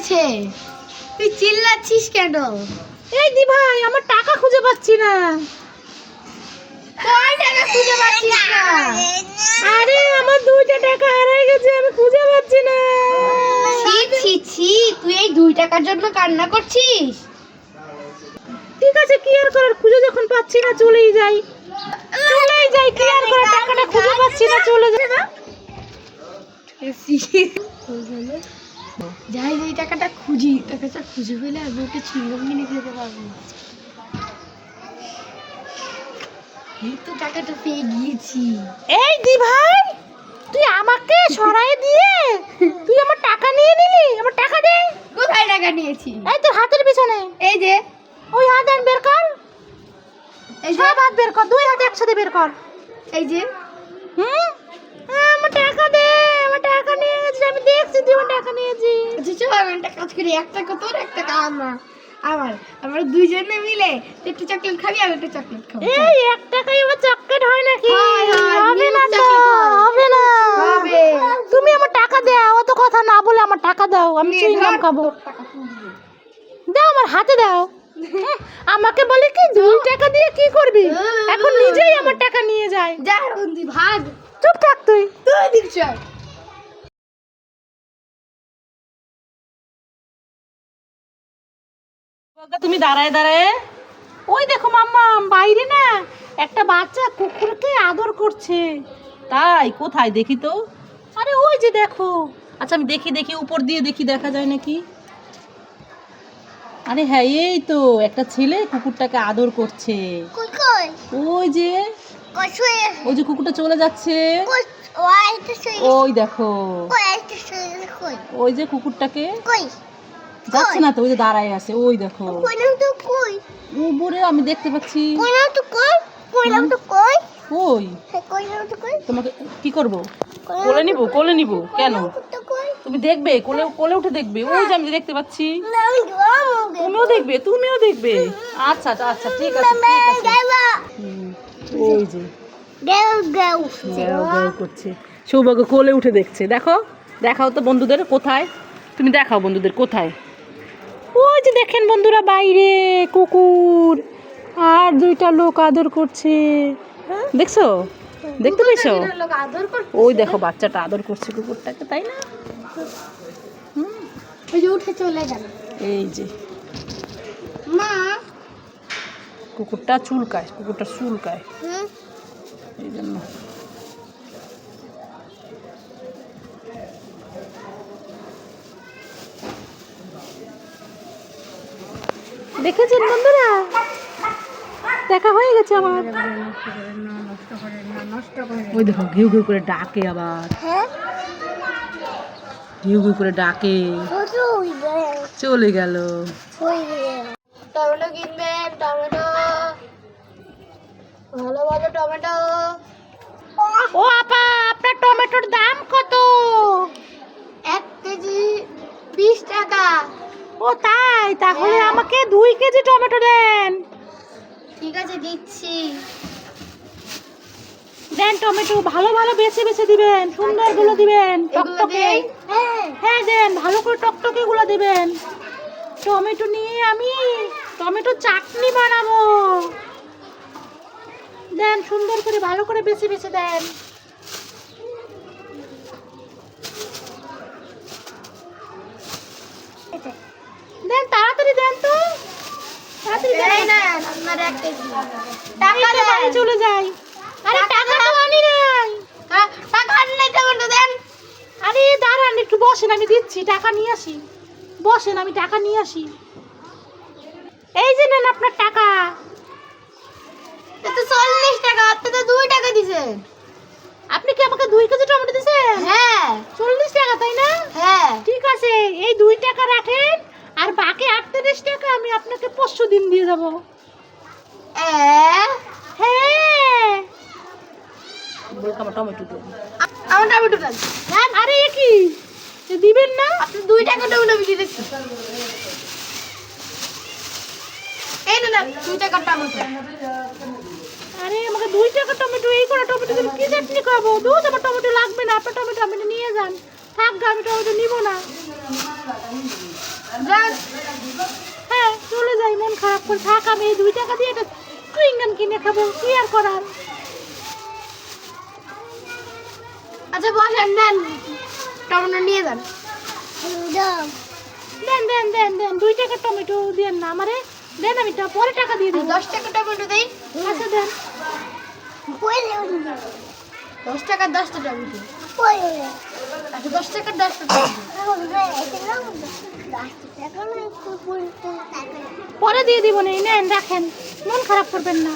হয়েছে? তুই চিল্লাচ্ছিস কেন? এই দি ভাই আমার টাকা খুঁজে পাচ্ছি না। কয় টাকা খুঁজে পাচ্ছিস না। আরে আমার দুইটা টাকা হারিয়ে গেছে আমি খুঁজে পাচ্ছি না। ছি ছি ছি তুই এই দুই টাকার জন্য কান্না করছিস? ঠিক আছে কি আর করার খুঁজে যখন পাচ্ছি না চলেই যাই। চলেই যাই কি আর করার টাকাটা খুঁজে পাচ্ছি না চলে যাই। না যাই এই টাকাটা খুঁজি। টাকাটা খুঁজে পেলে আমি ওকে চুইংগাম কিনে খেতে পারব। এই তো টাকাটা পেয়ে গিয়েছি। এই দি ভাই তুই আমাকে সরাই দিয়ে তুই আমার টাকা নিয়ে নিলি? আমার টাকা দে। কোথায় টাকা নিয়েছি? এই তোর হাতের পিছনে। এই যে। ওই হাত দেন বের কর। এই যে। সব হাত বের কর দুই হাত একসাথে বের কর। এই যে। হুম? আমার টাকা দে আমার টাকা নিয়ে গেছিস আমি দেখছি। আমার টাকা আচ্ছা চল আমি একটা কাজ করি এক টাকা তোর এক টাকা আমার আমার আমরা দুইজনে মিলে একটু চকলেট খাবি আমি একটু চকলেট খাব এই এক টাকায় আবার চকলেট হয় নাকি? হয়, হয়, হবে না তো হবে না। হবে। তুমি আমার টাকা দাও অত কথা না বলে আমার টাকা দাও আমি চুইংগাম খাব। দাও আমার হাতে দাও। আমাকে বলে কি দুই টাকা দিয়ে কি করবি? এখন নিজেই আমার টাকা নিয়ে যায়। যা ভাগ। চুপ থাক তুই। তুই দিক তুমি দাঁড়ায় দাঁড়ায়। ওই দেখো মাম্মা বাইরে না একটা বাচ্চা কুকুরকে আদর করছে। তাই কোথায় দেখি তো? আরে ওই যে দেখো। আচ্ছা আমি দেখি দেখি উপর দিয়ে দেখি দেখা যায় নাকি? আরে হ্যাঁ এই তো একটা ছেলে কুকুরটাকে আদর করছে। ওই যে ওই যে কুকুরটা চলে যাচ্ছে। ওই দেখো। ওই যে কুকুরটাকে। কই? যাচ্ছে না তো ওই যে দাঁড়ায় আছে ওই দেখো। কই তো কই? উপরে আমি দেখতে পাচ্ছি। কই তো কই? কই তো কই? কই? নাম তো কই। তোমাকে কি করব? কোলে নিব কোলে নিব কেন? তুমি দেখবে কোলে কোলে উঠে দেখবে। ওই যে আমি দেখতে পাচ্ছি। তুমিও দেখবে তুমিও দেখবে। আচ্ছা আচ্ছা, আচ্ছা ঠিক আছে ঠিক আছে। ওই যে। করছে। সৌভাগ্য কোলে উঠে দেখছে। দেখো দেখাও তো বন্ধুদের কোথায়। তুমি দেখাও বন্ধুদের কোথায়। ওই যে দেখেন বন্ধুরা বাইরে কুকুর। আর দুইটা লোক আদর করছে। দেখছ? দেখতে পেয়েছ? আদর ওই দেখো বাচ্চাটা আদর করছে কুকুরটাকে তাই না? ওই যে উঠে চলে গেল। এই যে। মা? কুকুরটা চুলকায় কুকুরটা চুলকায়। এই জন্য। দেখেছেন বন্ধুরা? দেখা হয়ে গেছে আমার। ওই দেখো ঘিউ ঘিউ করে ডাকে আবার। হ্যাঁ? ঘিউ ঘিউ করে ডাকে। চলে গেল। টমেটো কিনবেন টমেটো। ভালো ভালো টমেটো। ও আপা আপনার টমেটোর দাম কত? এক কেজি বিশ টাকা। ও তাই? তাহলে আমাকে দুই কেজি টমেটো দেন। ঠিক আছে দিচ্ছি। দেন টমেটো ভালো ভালো বেছে বেছে দিবেন সুন্দরগুলো দিবেন টকটকে। হ্যাঁ। হ্যাঁ দেন ভালো করে টকটকে গুলো দিবেন। টমেটো নিয়ে আমি টমেটো চাটনি বানাবো। দেন সুন্দর করে ভালো করে বেছে বেছে দেন। দেন তাড়াতাড়ি দেন তো। তাড়াতাড়ি দেন। নেন আপনার এক কেজি। টাকা টাকা দেন বাড়ি চলে যাই আরে টাকা তো আনি নাই। হ্যাঁ, টাকা আনলে টমেটো দেন। আরে দাঁড়ান একটু বসেন আমি দিচ্ছি টাকা নিয়ে আসি। বসেন আমি টাকা নিয়ে আসি। এই যে নেন আপনার টাকা। তো চল্লিশ টাকা আপনি তো দুই টাকা দিছেন। আপনি কি আমাকে দুই কেজি টমেটো দিয়েছেন হ্যাঁ। চল্লিশ টাকা তাই না? হ্যাঁ। ঠিক আছে এই দুই টাকা রাখেন আর বাকি আটত্রিশ টাকা আমি আপনাকে পরশু দিন দিয়ে যাব। হ্যাঁ আমার টমেটো দেন। আমার টমেটো দেন। আরে এ কি? এ দিবেন না? আপনি দুই টাকা টমেটো বেশি এই না দুই টাকা টমেটো। আরে আমাকে দুই টাকা টমেটো এই করে টমেটো দিয়ে কি চাটনি খাব? দুধ আমার টমেটো লাগবে না আপনার টমেটো আপনি নিয়ে যান। থাক আমি টমেটো নিব না। যাক। হ্যাঁ চলে যাই মন খারাপ করে থাক আমি এই দুই টাকা দিয়ে একটা চুইংগাম কিনে খাব কি আর করার? আচ্ছা বসেন দেন টমেটো নিয়ে যান। দেন দেন দেন দেন দুই টাকা টমেটো দেন না আমারে। দেন আমি পরে টাকা দিয়ে দেবো। দশ টাকা টমেটো দেই? আচ্ছা দেন। দশ টাকার দশটা টমেটো। আচ্ছা দশ টাকার দশটা টমেটো। পরে দিয়ে দিব না, নেন, রাখেন। মন খারাপ করবেন না।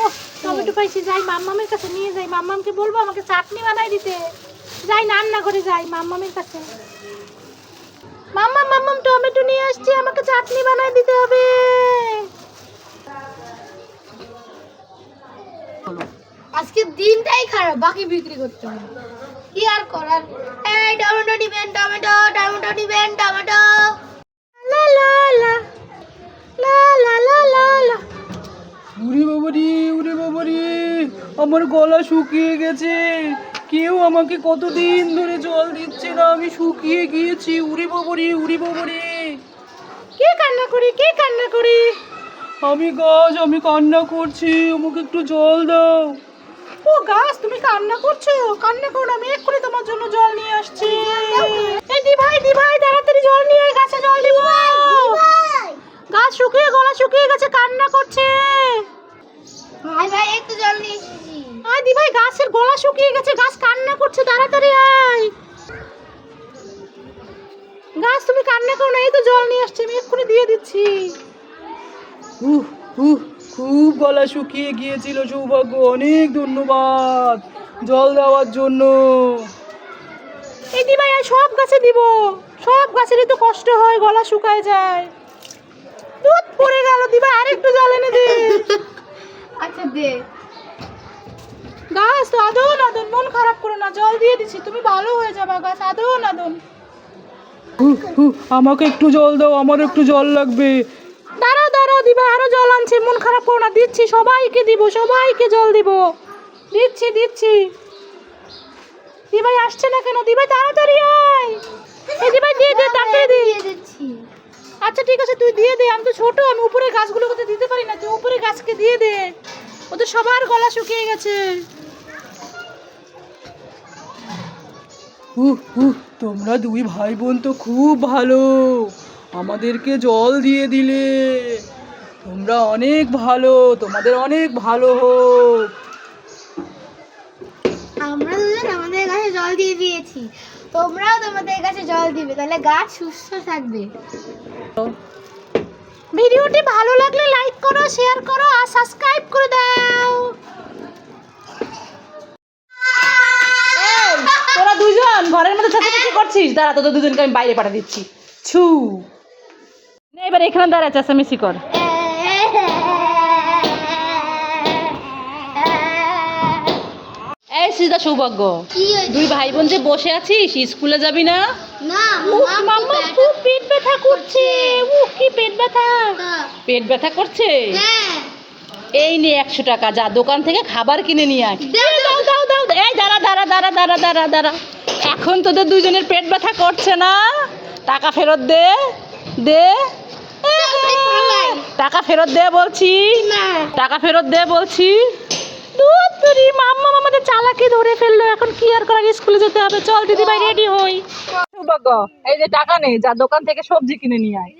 ও টমেটো পাইছি যাই মাম্মামের কাছে নিয়ে যাই। মাম্মামকে বলব আমাকে চাটনি বানাই দিতে। যাই রান্না করে যাই মাম্মামের কাছে। মাম্মাম মাম্মাম, টমেটো নিয়ে আসছি, আমাকে চাটনি বানাই দিতে হবে। আজকে দিনটাই খারাপ, বাকি বিক্রি করতে হবে। কি আর করার? সবাই টমেটো নিবেন টমেটো টমেটো নিবেন টমেটো উরে বাবারি উরে বাবারি আমার গলা শুকিয়ে গেছে। কেউ আমাকে কতদিন ধরে জল দিচ্ছে না আমি শুকিয়ে গিয়েছি। উড়ি বাবরি উড়ি বাবরি। কে কান্না করি কে কান্না করি? আমি গাছ আমি কান্না করছি আমাকে একটু জল দাও। ও গাছ তুমি কান্না করছ? কান্না করো আমি এক্ষুনি তোমার জন্য জল নিয়ে আসছি। এই দি ভাই দি ভাই তাড়াতাড়ি জল নিয়ে আয়, গাছে জল দিব গাছ শুকিয়ে গলা শুকিয়ে গেছে কান্না করছে। ভাই ভাই তো জল নিয়ে এসেছি। আয় দি ভাই গাছের গলা শুকিয়ে গেছে গাছ কান্না করছে তাড়াতাড়ি আয়। গাছ তুমি কান্না করো না এই তো জল নিয়ে আসছি আমি এক্ষুনি দিয়ে দিচ্ছি। উহ উহ। খুব গলা শুকিয়ে গিয়েছিল সৌভাগ্য অনেক ধন্যবাদ জল দেওয়ার জন্য। এই দি ভাই আয় সব গাছে দিব। সব গাছেরই তো কষ্ট হয় গলা শুকায় যায়। দুধ পড়ে গেল দিবা আরেকটু জল এনে দে। আচ্ছা দে। গাছ তো আদন আদন মন খারাপ করো না জল দিয়ে দিছি তুমি ভালো হয়ে যাবা গাছ আদন আদন। আমাকে একটু জল দাও আমার একটু জল লাগবে। দাঁড়াও দাঁড়াও দিবা আরও জল আনছি মন খারাপ করো না দিচ্ছি সবাইকে দিব সবাইকে জল দিব। দিচ্ছি দিচ্ছি। দিবাই আসছে না কেন? দিবাই তাড়াতাড়ি আয়। এই দিবাই দিয়ে দে তাড়াতাড়ি দে। দিয়ে দিচ্ছি। আচ্ছা ঠিক আছে তুই দিয়ে দে আমি তো ছোট আমি উপরে গাছগুলোকে তো দিতে পারি না তুই উপরে গাছকে দিয়ে দে। ও তো সবার গলা শুকিয়ে গেছে। উহ উহ তোমরা দুই ভাই বোন তো খুব ভালো। আমাদেরকে জল দিয়ে দিলে। তোমরা অনেক ভালো তোমাদের অনেক ভালো হোক। আমরা দুজন আমাদের গাছে জল দিয়ে দিয়েছি। তোমরাও তোমাদের গাছে জল দিবে তাহলে গাছ সুস্থ থাকবে। ভিডিওটি ভালো লাগলে লাইক করো শেয়ার করো আর সাবস্ক্রাইব করে দাও। তোরা দুজন ঘরের মধ্যে চেঁচামেচি করছিস? দাঁড়া তোদের দুজনকে আমি বাইরে পাঠিয়ে দিচ্ছি। ছু। নে এবার এখানে দাঁড়া চেঁচামেচি কর। এই সিজা সৌভাগ্য দুই ভাই বোন যে বসে আছিস স্কুলে যাবি না? না মাম্মা খুব পেট ব্যথা করছে। কি পেট ব্যথা। পেট ব্যথা করছে? হ্যাঁ। এই নে একশো টাকা যা দোকান থেকে খাবার কিনে নিয়ে আয়। দাও দাও দাও এই দাঁড়া দাঁড়া দাঁড়া দাঁড়া দাঁড়া দাঁড়া। এখন তোদের দুজনের পেট ব্যথা করছে না? টাকা ফেরত দে। দে। টাকা ফেরত দে বলছি। টাকা ফেরত দে বলছি। দুধ তুরি মাম্মা আমাদের চালাকি ধরে ফেলল। এখন কি আর করার? স্কুলে যেতে হবে। চল দিদি ভাই রেডি হই। এই যে টাকা নেই যা দোকান থেকে সবজি কিনে নিয়ে আয়।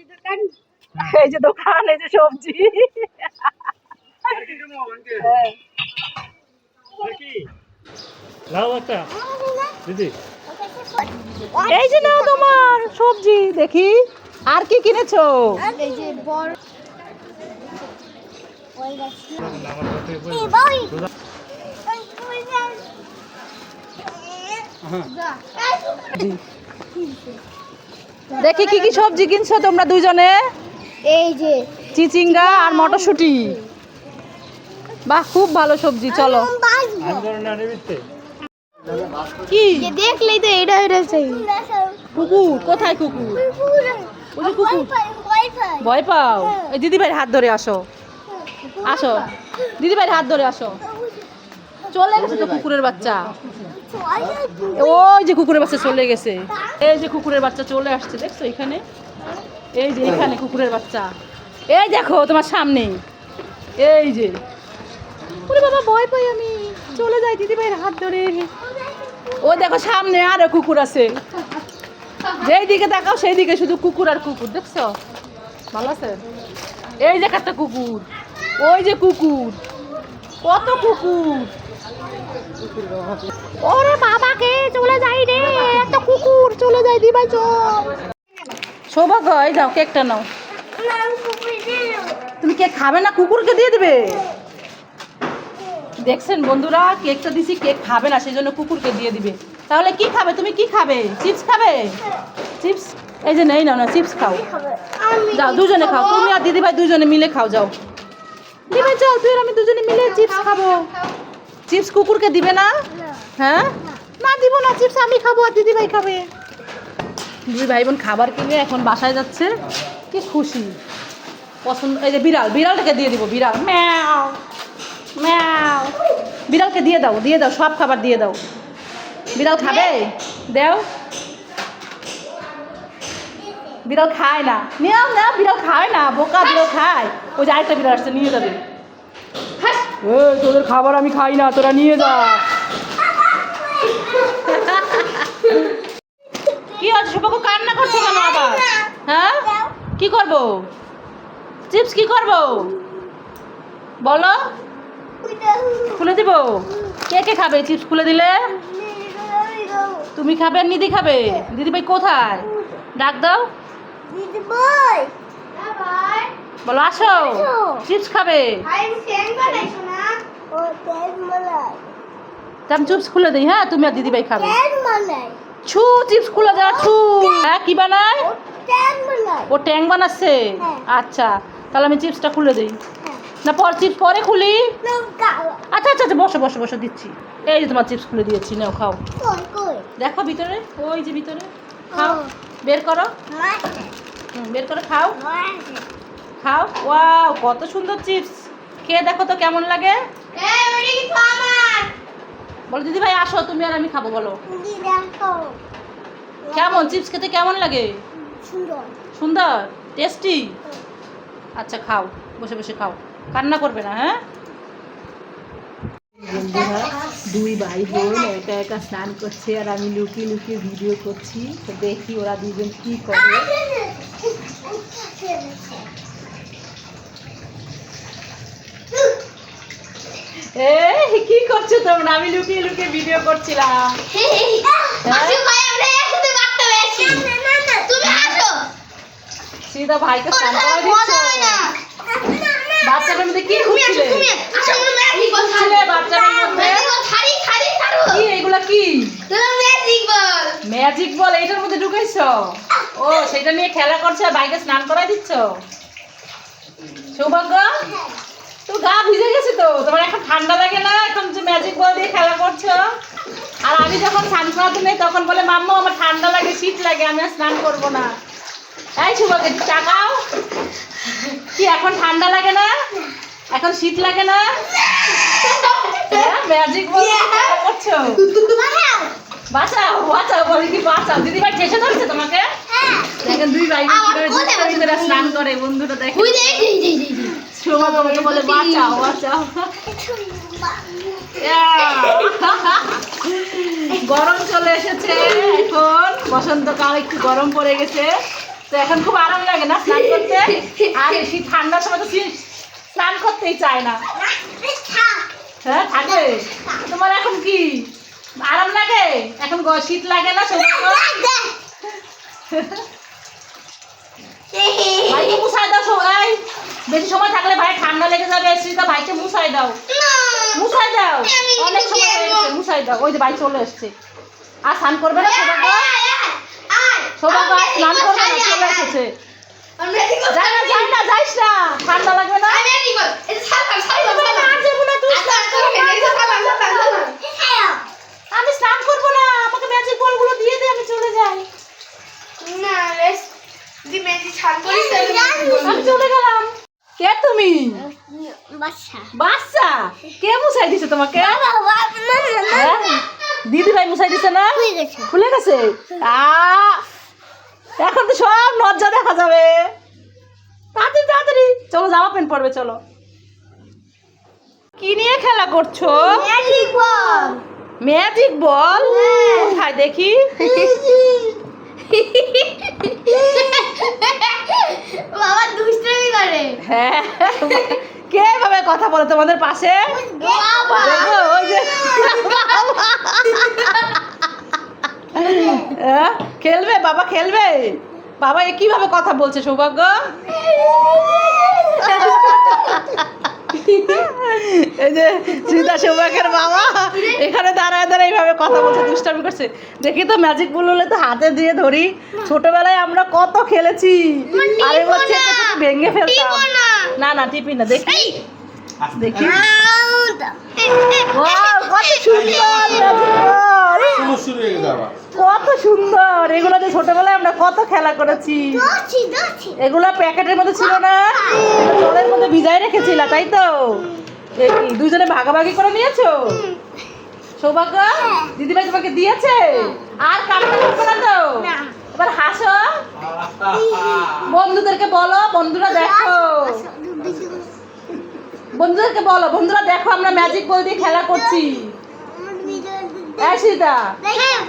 এই যে দোকান এই যে সবজি। হ্যাঁ। এই যে নাও তোমার সবজি দেখি। আর কি কিনেছো? দেখি কি কি সবজি কিনছো তোমরা দুইজনে? এই যে চিচিঙ্গা আর মটরশুঁটি। বাহ খুব ভালো সবজি চলো। কি? দেখলেই তো এটা এটা চাই কুকুর কোথায় কুকুর। ওই কুকুর। ভয় পাও? এই দিদি ভাইয়ের হাত ধরে আসো। আসো। দিদি ভাইয়ের হাত ধরে আসো। চলে গেছে তো কুকুরের বাচ্চা। ওই যে কুকুরের বাচ্চা চলে গেছে। এই যে কুকুরের বাচ্চা চলে আসছে দেখছ এখানে? এই যে এখানে কুকুরের বাচ্চা। এই দেখো তোমার সামনে। এই যে। ওরে বাবা ভয় পাই আমি। চলে যাই দিদি ভাইয়ের হাত ধরে। ও দেখো সামনে আরও কুকুর আছে। যেই দিকে তাকাও সেই দিকে শুধু কুকুর আর কুকুর, দেখছ? ভালো আছে? এই যে একটা কুকুর, ওই যে কুকুর, কত কুকুর। ওরে বাবাকে, চলে যাই রে এত কুকুর, চলে যাই দি ভাই চল। সৌভাগ্য, এই যাও, কেকটা নাও। তুমি কেক খাবে না, কুকুরকে দিয়ে দিবে? দেখছেন বন্ধুরা, কেকটা দিছি, কেক খাবে না, সেই জন্য কুকুরকে দিয়ে দিবে। তাহলে কি খাবে? তুমি কি খাবে? চিপস খাবে? চিপস এই যে নেই নাও না চিপস খাও। যাও, দুজনে খাও। তুমি আর দিদি ভাই দুজনে মিলে খাও, যাও। ভাই চল, তুই আমি দুজনে মিলে চিপস খাব। চিপস কুকুরকে দিবে না? হ্যাঁ? না, দিব না চিপস আমি খাব আর দিদি ভাই খাবে। দুই ভাই বোন খাবার কিনে এখন বাসায় যাচ্ছে। কি খুশি। পছন্দ, এই যে বিড়াল, বিড়ালটাকে দিয়ে দিব, বিড়াল। ম্যাও ম্যাও। বিড়ালকে দিয়ে দাও দিয়ে দাও, সব খাবার দিয়ে দাও। বিড়াল খাবে? দেও। বিড়াল খায় না। নিও না বিড়াল খায় না বোকা বিড়াল খায়। ওই যে আরেকটা বিড়াল আসছে নিয়ে যাবে। তোদের খাবার আমি খাই না তোরা নিয়ে যা। কি হচ্ছে সবাইকে কান্না করছ কেন আবার? হ্যাঁ? কি করব? চিপস কি করব? বলো। খুলে দিব? কে কে খাবে চিপস খুলে দিলে? তুমি খাবে আর নিদি খাবে? দিদি ভাই কোথায়? ডাক দাও। বলো আসো। চিপস খাবে? তা আমি চিপস খুলে দিই হ্যাঁ? তুমি আর দিদি ভাই খাবে। ছু চিপস খুলে দাও ছু। হ্যাঁ কি বানায়? ও ট্যাং বানাচ্ছে? হ্যাঁ। আচ্ছা তাহলে আমি চিপসটা খুলে দিই। না পর চিপস পরে খুলি। আচ্ছা আচ্ছা আচ্ছা বসো বসো বসো দিচ্ছি। এই যে তোমার চিপস খুলে দিয়েছি নাও খাও। দেখো ভিতরে ওই যে ভিতরে খাও বের করো। বের করে খাও। খাও ওয়াও কত সুন্দর চিপস খেয়ে দেখো তো কেমন লাগে। বলো দিদি ভাই আসো তুমি আর আমি খাব বলো। কেমন চিপস খেতে কেমন লাগে? সুন্দর। টেস্টি আচ্ছা খাও বসে বসে খাও। কান্না করবে না হ্যাঁ? বন্ধুরা দুই ভাই বোন একা একা স্নান করছে আর আমি লুকিয়ে লুকিয়ে ভিডিও করছি। তো দেখি ওরা দুজন কি করে। এই কি করছ তোমরা? আমি লুকিয়ে লুকিয়ে ভিডিও করছিলাম। সীতা ভাইকে স্নান করে দিচ্ছ। বাচ্চাটার মধ্যে কি খুঁজছিলে বাচ্চাটার মধ্যে? কি এগুলা কি? ম্যাজিক বল এটার মধ্যে ঢুকাইছ? ও সেটা নিয়ে খেলা করছে আর বাইকে স্নান করাই দিচ্ছ? সৌভাগ্য? তো গা ভিজে গেছে তো। তোমার এখন ঠান্ডা লাগে না? এখন যে ম্যাজিক বল দিয়ে খেলা করছ? আর আমি যখন স্নান করাতে নেই তখন বলে মাম্মা আমার ঠান্ডা লাগে শীত লাগে আমি আর স্নান করব না। এই একটু টাকাও কি এখন ঠান্ডা লাগে না? এখন শীত লাগে না? ম্যাজিক বল দিয়ে খেলা করছ? বাঁচাও। বাঁচাও বলে কি বাঁচাও। দিদি ভাই ঠেসে ধরছে তোমাকে? দেখেন দুই ভাই আমার কীভাবে কোলে দুষ্টামি করে স্নান করে বন্ধুরা দেখে শোভা তোমাকে বলে বাঁচাও বাঁচাও। গরম চলে এসেছে এখন। বসন্তকাল একটু গরম পড়ে গেছে। তো এখন খুব আরাম লাগে না স্নান করতে? আর ঠান্ডার সময় তো স্নান করতেই চায় না। হ্যাঁ থাকে। তোমার এখন কি? আরাম লাগে? এখন শীত লাগে না ভাইকে মুছাই দাও সবাই বেশি সময় থাকলে ভাই ঠান্ডা লেগে যাবে শ্রীতা ভাইকে মুছাই দাও। মুছাই দাও। অনেক সময় হয়ে গেছে মুছাই দাও। ওই যে ভাই চলে এসছে। আর স্নান করবে না সৌভাগ্য? সৌভাগ্য আর স্নান করবে না চলে এসেছে। যাই না যাই না যাইস না। ঠান্ডা লাগবে না? আর যাব না আমি স্নান করব না আমাকে ম্যাজিক বলগুলো দিয়ে দে আমি চলে যাই। আমি চলে গেলাম। কে তুমি? বাচ্চা কে মুছাই দিছে তোমাকে? হ্যাঁ? দিদি ভাই মুছাই দিছে না? খুলে গেছে? আ এখন তো সব লজ্জা দেখা যাবে। তাড়াতাড়ি তাড়াতাড়ি। চলো জামা প্যান্ট পরবে চলো। কি নিয়ে খেলা করছ? ম্যাজিক বল ম্যাজিক বল কোথায় দেখি? বাবা দুষ্টামি করে। হ্যাঁ। কে ভাবে কথা বলে তোমাদের পাশে? হ্যাঁ? খেলবে? বাবা খেলবে? বাবা এ কীভাবে কথা বলছে সৌভাগ্য? এই যে সীতা সৌভাগ্যের বাবা এখানে দাঁড়ায় দাঁড়ায় এইভাবে কথা বলছে দুষ্টামি করছে। দেখি তো ম্যাজিক বললে তো হাতে দিয়ে ধরি। ছোটবেলায় আমরা কত খেলেছি। আরে বলছে ভেঙে ফেলতাম। না। না টিপি না দেখি। দেখি কত সুন্দর এগুলো যে ছোটবেলায় আমরা কত খেলা করেছি। দোছি দোছি এগুলো প্যাকেটের মধ্যে ছিল না? জলের মধ্যে ভিজাই রেখেছিলা তাই তো? দুজনে ভাগাভাগি করে নিয়েছো? সৌভাগ্য দিদিভাই তোমাকে দিয়েছে? আর কান্না করবে না তো? না। এবার হাসো। বন্ধুদেরকে বলো বন্ধুরা দেখো। বন্ধুদেরকে বলো বন্ধুরা দেখো আমরা ম্যাজিক বল দিয়ে খেলা করছি।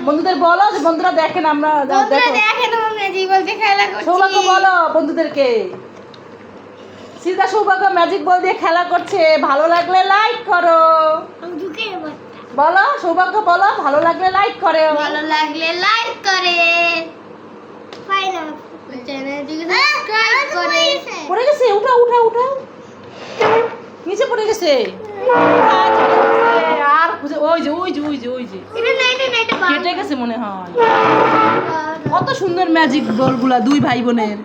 বন্ধুদের বলো যে বন্ধুরা দেখেন আমরা দেখো। সৌভাগ্য বলো বন্ধুদেরকে। সীতা সৌভাগ্য ম্যাজিক বল দিয়ে খেলা করছে। ভালো লাগলে লাইক করো। বলো সৌভাগ্য বলো ভালো লাগলে লাইক করে। ভালো লাগলে লাইক করে। চ্যানেলটিকে সাবস্ক্রাইব করে। পড়ে গেছে উঠা উঠা উঠা নিচে পড়ে গেছে। আর খুঁজে ওই যে ওই যে ওই যে ওই যে। কেটে গেছে মনে হয়। কত সুন্দর ম্যাজিক বলগুলা দুই ভাই বোনের।